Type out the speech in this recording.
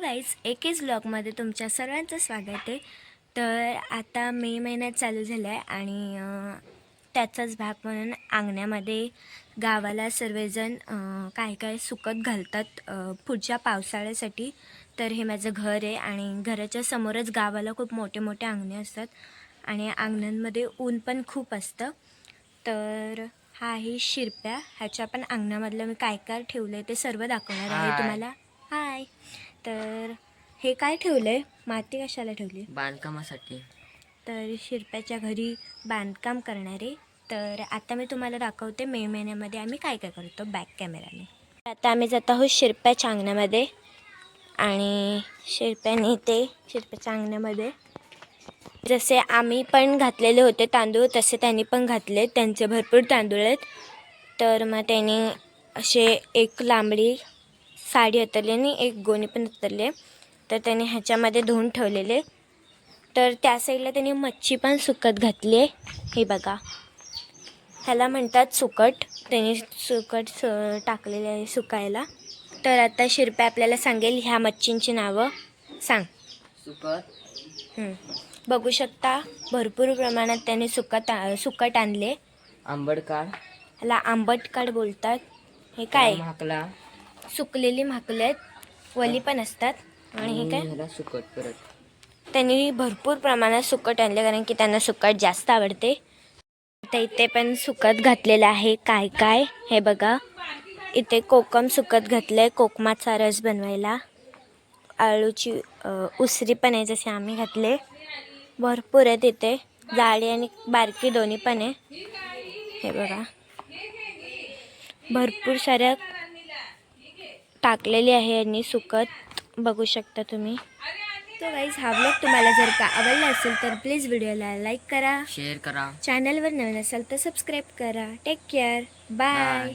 Guys एकेच ब्लॉगमध्ये तुमच्या सर्वांचं स्वागत आहे. तर आता मे महिन्यात चालू झाला आहे आणि त्याचाच भाग म्हणून अंगण्यामध्ये गावाला सर्वजण काय काय सुकत घालतात पुढच्या पावसाळ्यासाठी. तर हे माझं घर आहे आणि घराच्या समोरच गावाला खूप मोठे मोठे अंगणे असतात आणि अंगणांमध्ये ऊन पण खूप असतं. तर हा आहे शिरप्या. ह्याच्या पण अंगणामधलं मी काय काय ठेवलं आहे ते सर्व दाखवणार आहे. तुम्हाला. हाय. तर हे काय ठेवलं आहे माती कशाला ठेवली? बांधकामासाठी. तर शिरप्याच्या घरी बांधकाम करणारे. तर आता मी तुम्हाला दाखवते मे महिन्यामध्ये आम्ही काय काय करतो बॅक कॅमेराने आता आम्ही जात आहोत शिरप्याच्या अंगणामध्ये आणि शिरप्याने ते शिरप्याच्या अंगणामध्ये जसे आम्ही पण घातलेले होते तांदूळ तसे त्यांनी पण घातले. त्यांचे भरपूर तांदूळ आहेत. तर मग त्यांनी असे एक लांबडी साडी उतरली आणि एक गोणी पण उतरली. तर त्यांनी ह्याच्यामध्ये धुवून ठेवलेले. तर त्या साईडला त्यांनी मच्छी पण सुकत घातली आहे. हे बघा. ह्याला म्हणतात सुकट. त्यांनी सुकट स टाकलेले आहे सुकायला. तर आता शिरप्या आपल्याला सांगेल ह्या मच्छींची नावं. सांग. सुकट. हं. बघू शकता भरपूर प्रमाणात त्यांनी सुकत आ- सुकट आणले. आंबडकाळ ह्याला आंबटकाड बोलतात. हे काय? सुकलेली म्हाकले आहेत. वली पण असतात. आणि हे काय? ह्याला सुकट परत. त्यांनी भरपूर प्रमाणात सुकट आणले कारण की त्यांना सुकट जास्त आवडते. आता इथे पण सुकत घातलेलं आहे. काय काय? हे बघा. इथे कोकम सुकत घातलं आहे कोकमाचा रस बनवायला. आळूची अ, उसरी पण आहे जसे आम्ही घातले. भरपूर आहेत इथे. जाडी आणि बारकी दोन्ही पण आहे. हे बघा. भरपूर साऱ्या टाकलेली आहे यांनी सुकत. बघू शकता तुम्ही. तो गाईज हा ब्लॉग तुम्हाला जर का आवडला असेल तर प्लीज व्हिडिओला लाईक करा. शेअर करा. चॅनलवर नवीन असाल तर सबस्क्राईब करा. Take care bye.